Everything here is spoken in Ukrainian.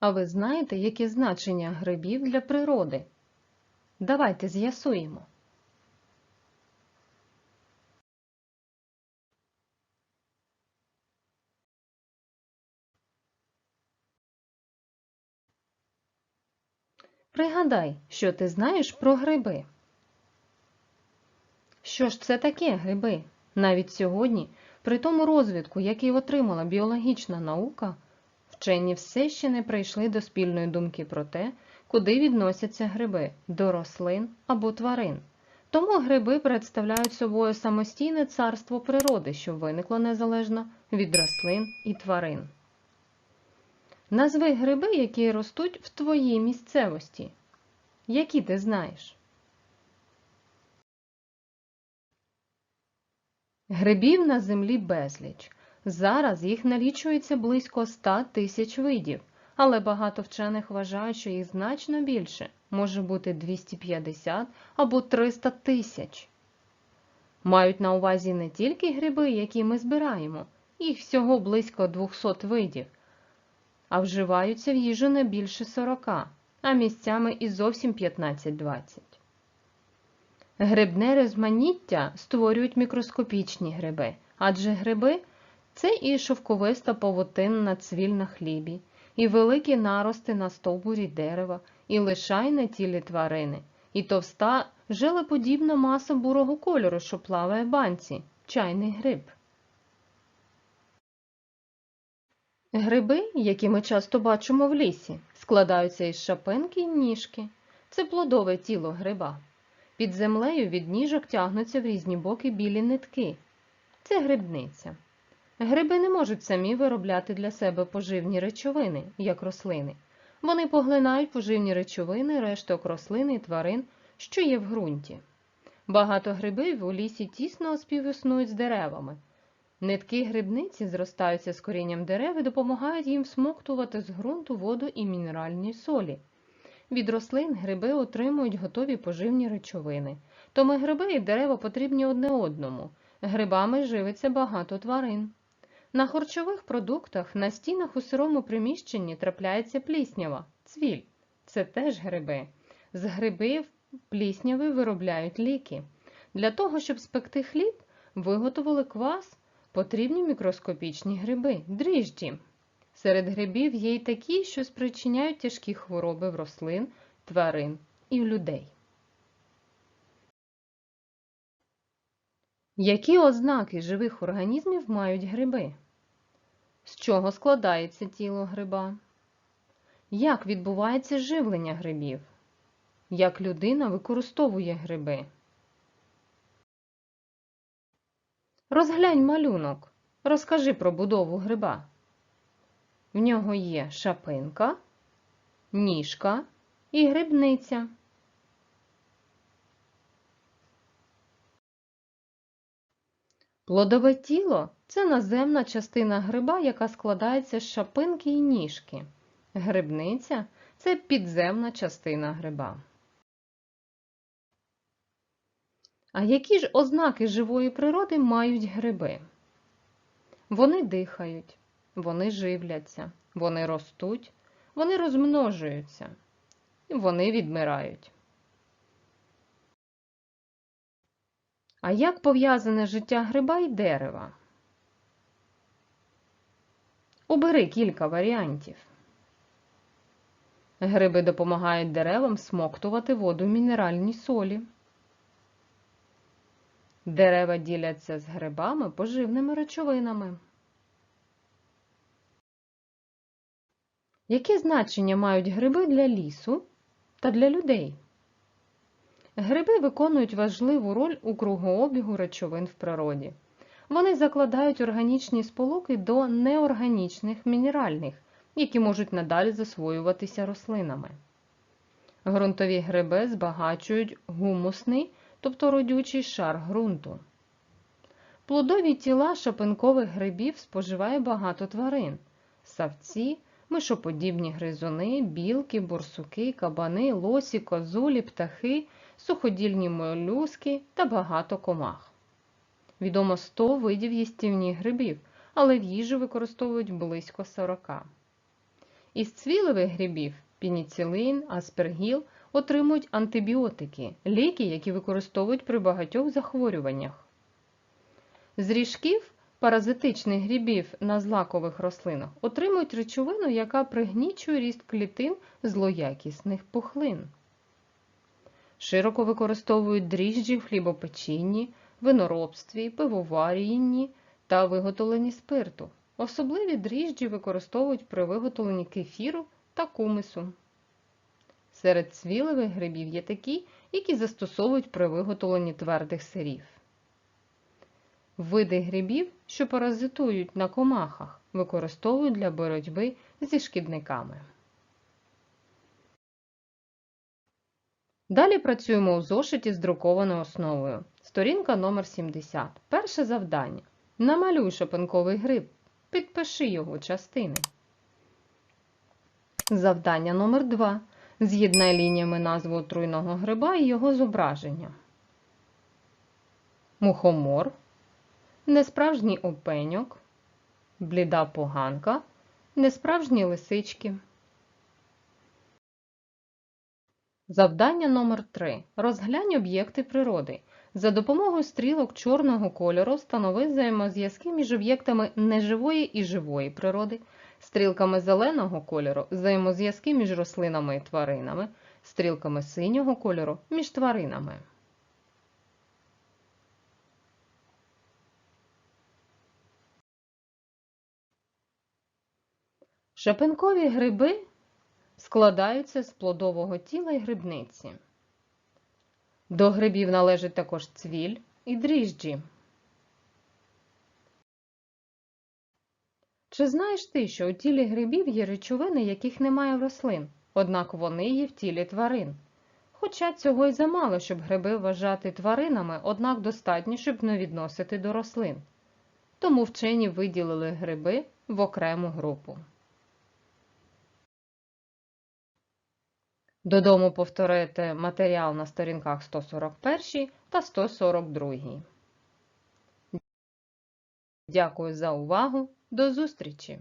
А ви знаєте, яке значення грибів для природи? Давайте з'ясуємо. Пригадай, що ти знаєш про гриби. Що ж це таке гриби? Навіть сьогодні, при тому розвитку, який отримала біологічна наука, вчені все ще не прийшли до спільної думки про те, куди відносяться гриби до рослин або тварин. Тому гриби представляють собою самостійне царство природи, що виникло незалежно від рослин і тварин. Назви гриби, які ростуть в твоїй місцевості. Які ти знаєш? Грибів на землі безліч. Зараз їх налічується близько 100 тисяч видів, але багато вчених вважають, що їх значно більше, може бути 250 або 300 тисяч. Мають на увазі не тільки гриби, які ми збираємо, їх всього близько 200 видів, а вживаються в їжу не більше 40, а місцями і зовсім 15-20. Грибне розманіття створюють мікроскопічні гриби, адже гриби це і шовковиста павутинна цвіль на хлібі, і великі нарости на стовбурі дерева, і лишай на тілі тварини, і товста желеподібна маса бурого кольору, що плаває банці, чайний гриб. Гриби, які ми часто бачимо в лісі, складаються із шапинки й ніжки. Це плодове тіло гриба. Під землею від ніжок тягнуться в різні боки білі нитки. Це грибниця. Гриби не можуть самі виробляти для себе поживні речовини, як рослини. Вони поглинають поживні речовини решток рослин і тварин, що є в ґрунті. Багато грибів у лісі тісно співіснують з деревами. Нитки грибниці зростаються з корінням дерев і допомагають їм всмоктувати з ґрунту воду і мінеральні солі. Від рослин гриби отримують готові поживні речовини. Тому гриби і дерева потрібні одне одному. Грибами живиться багато тварин. На харчових продуктах на стінах у сирому приміщенні трапляється пліснява, цвіль. Це теж гриби. З грибів плісняви виробляють ліки. Для того, щоб спекти хліб, виготовили квас, потрібні мікроскопічні гриби, дріжджі. Серед грибів є й такі, що спричиняють тяжкі хвороби в рослин, тварин і в людей. Які ознаки живих організмів мають гриби? З чого складається тіло гриба? Як відбувається живлення грибів? Як людина використовує гриби? Розглянь малюнок. Розкажи про будову гриба. В нього є шапинка, ніжка і грибниця. Плодове тіло це наземна частина гриба, яка складається з шапинки і ніжки. Грибниця це підземна частина гриба. А які ж ознаки живої природи мають гриби? Вони дихають, вони живляться, вони ростуть, вони розмножуються, вони відмирають. А як пов'язане життя гриба і дерева? Обери кілька варіантів. Гриби допомагають деревам смоктувати воду в мінеральній солі. Дерева діляться з грибами поживними речовинами. Яке значення мають гриби для лісу та для людей? Гриби виконують важливу роль у кругообігу речовин в природі. Вони закладають органічні сполуки до неорганічних мінеральних, які можуть надалі засвоюватися рослинами. Грунтові гриби збагачують гумусний, тобто родючий шар ґрунту. Плодові тіла шапинкових грибів споживає багато тварин савці, мишоподібні гризуни, білки, борсуки, кабани, лосі, козулі, птахи, суходільні молюски та багато комах. Відомо 100 видів їстівних грибів, але в їжу використовують близько 40. Із цвілевих грибів пеніцилин, аспергіл отримують антибіотики, ліки, які використовують при багатьох захворюваннях. З ріжків паразитичних грибів на злакових рослинах отримують речовину, яка пригнічує ріст клітин злоякісних пухлин. Широко використовують дріжджі в хлібопечінні, виноробстві, пивоварінні та виготовленні спирту. Особливі дріжджі використовують при виготовленні кефіру та кумису. Серед цвілевих грибів є такі, які застосовують при виготовленні твердих сирів. Види грибів, що паразитують на комахах, використовують для боротьби зі шкідниками. Далі працюємо у зошиті з друкованою основою. Сторінка номер 70. Перше завдання. Намалюй шопинковий гриб. Підпиши його частини. Завдання номер 2. З'єднай лініями назву отруйного гриба і його зображення. Мухомор. Несправжній опеньок. Бліда поганка. Несправжні лисички. Завдання номер 3. Розглянь об'єкти природи. За допомогою стрілок чорного кольору встанови взаємозв'язки між об'єктами неживої і живої природи, стрілками зеленого кольору взаємозв'язки між рослинами і тваринами, стрілками синього кольору між тваринами. Шапинкові гриби складаються з плодового тіла і грибниці. До грибів належить також цвіль і дріжджі. Чи знаєш ти, що у тілі грибів є речовини, яких немає в рослин, однак вони є в тілі тварин? Хоча цього й замало, щоб гриби вважати тваринами, однак достатньо, щоб не відносити до рослин. Тому вчені виділили гриби в окрему групу. Додому повторити матеріал на сторінках 141 та 142. Дякую за увагу. До зустрічі!